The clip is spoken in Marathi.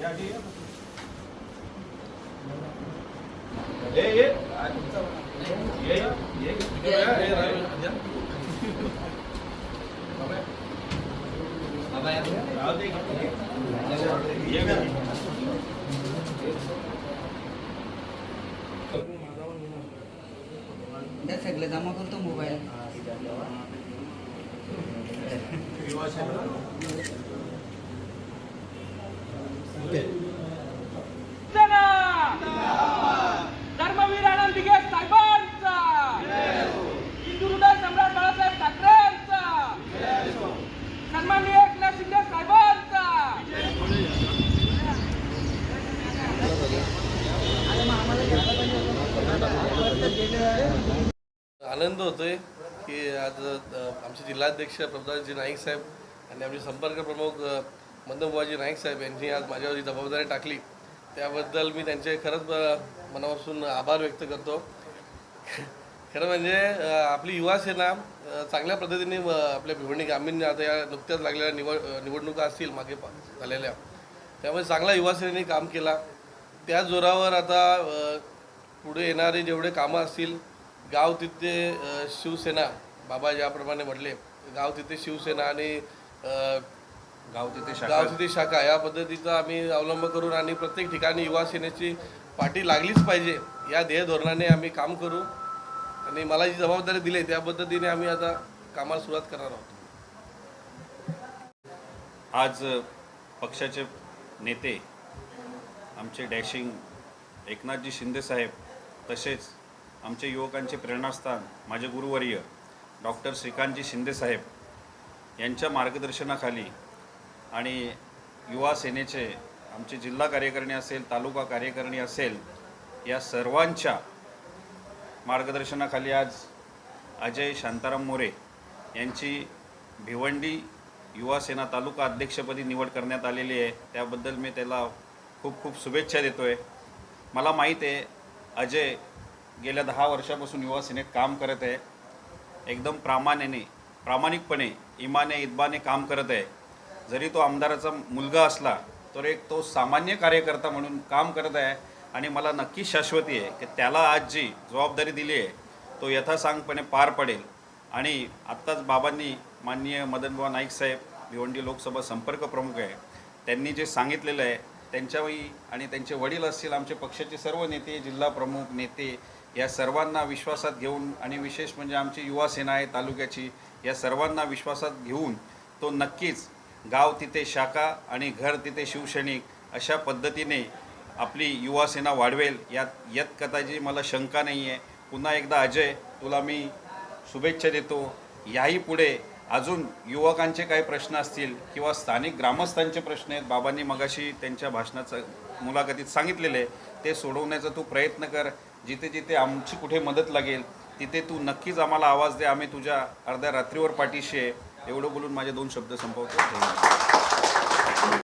या की या. ये ये ये ये ये ये ये राहू दे की. ये का? त्या सगळे जमा करतो मोबाईल आनंद होतोय की आज आमचे जिल्हाध्यक्ष प्रभुदासजी नाईक साहेब आणि आमचे संपर्क प्रमुख अ, नाईक साहेब यांनी आज माझ्यावर जी जबाबदारी टाकली. त्याबद्दल मी त्यांचे खरंच मनापासून आभार व्यक्त करतो. खरं म्हणजे आपली युवा सेना चांगल्या पद्धतीने आपल्या भिवंडी ग्रामीण आता या नुकत्याच लागलेल्या निवड निवडणुका असतील मागे झालेल्या. त्यामुळे चांगला युवासेनेने काम केला. त्या जोरावर आता पुढे येणारे जेवढे कामं असतील गाव तिथे शिवसेना बाबा ज्याप्रमाणे म्हटले गाव तिथे शिवसेना आणि गाव तिथे गाव तिथे शाखा. या पद्धतीचा आम्ही अवलंब करून आणि प्रत्येक ठिकाणी युवा सेनेची पाठी लागलीच पाहिजे. या ध्येय धोरणाने आम्ही काम करू आणि मला जी जबाबदारी दिली त्या पद्धतीने आम्ही आता कामाला सुरुवात करणार आहोत. आज पक्षाचे नेते आमचे डॅशिंग एकनाथजी शिंदे साहेब तसेच आमचे युवकांचे प्रेरणास्थान माझे गुरुवर्य डॉक्टर श्रीकांतजी शिंदेसाहेब यांच्या मार्गदर्शनाखाली आणि युवा सेनेचे आमचे जिल्हा कार्यकारिणी असेल तालुका कार्यकारिणी असेल या सर्वांच्या मार्गदर्शनाखाली आज अजय शांताराम मोरे यांची भिवंडी युवा सेना तालुका अध्यक्षपदी निवड करण्यात आलेली आहे. त्याबद्दल मी त्याला खूप खूप शुभेच्छा देतो आहे मला माहीत आहे अजय गेल्या दहा वर्षापासून युवा सेनेत काम करत आहे. एकदम प्रामाण्याने प्रामाणिकपणे इमाने इदबाने काम करत आहे. जरी तो आमदाराचा मुलगा असला तर एक तो सामान्य कार्यकर्ता म्हणून काम करत आहे. आणि मला नक्की शाश्वती आहे की त्याला आज जी जबाबदारी दिली आहे तो यथासांगपणे पार पडेल. आणि आत्ताच बाबांनी माननीय मदनबुवा नाईक साहेब भिवंडी लोकसभा संपर्क प्रमुख आहे. त्यांनी जे सांगितलेलं आहे त्यांच्याही आणि त्यांचे वडील असतील आमचे पक्षाचे सर्व नेते जिल्हा प्रमुख नेते या सर्वांना विश्वासात घेऊन आणि विशेष म्हणजे आमची युवा सेना आहे तालुक्याची या सर्वांना विश्वासात घेऊन तो नक्कीच गाव तिथे शाखा आणि घर तिथे शिवसैनिक अशा पद्धतीने आपली युवा सेना वाढवेल. यात यत कदाची मला शंका नाही आहे पुन्हा एकदा अजय तुला मी शुभेच्छा देतो. याही पुढे अजून युवकांचे काही प्रश्न असतील किंवा स्थानिक ग्रामस्थांचे प्रश्न आहेत बाबांनी मगाशी त्यांच्या भाषणाचं मुलाखतीत सांगितलेले ते सोडवण्याचा तू प्रयत्न कर. जिथे जिथे आमची कुठे मदत लागेल तिथे तू नक्कीच आम्हाला आवाज दे. आम्ही तुझ्या अर्ध्या रात्रीवर पाठीशी आहे. एवढं बोलून माझे दोन शब्द संपवतो. धन्यवाद.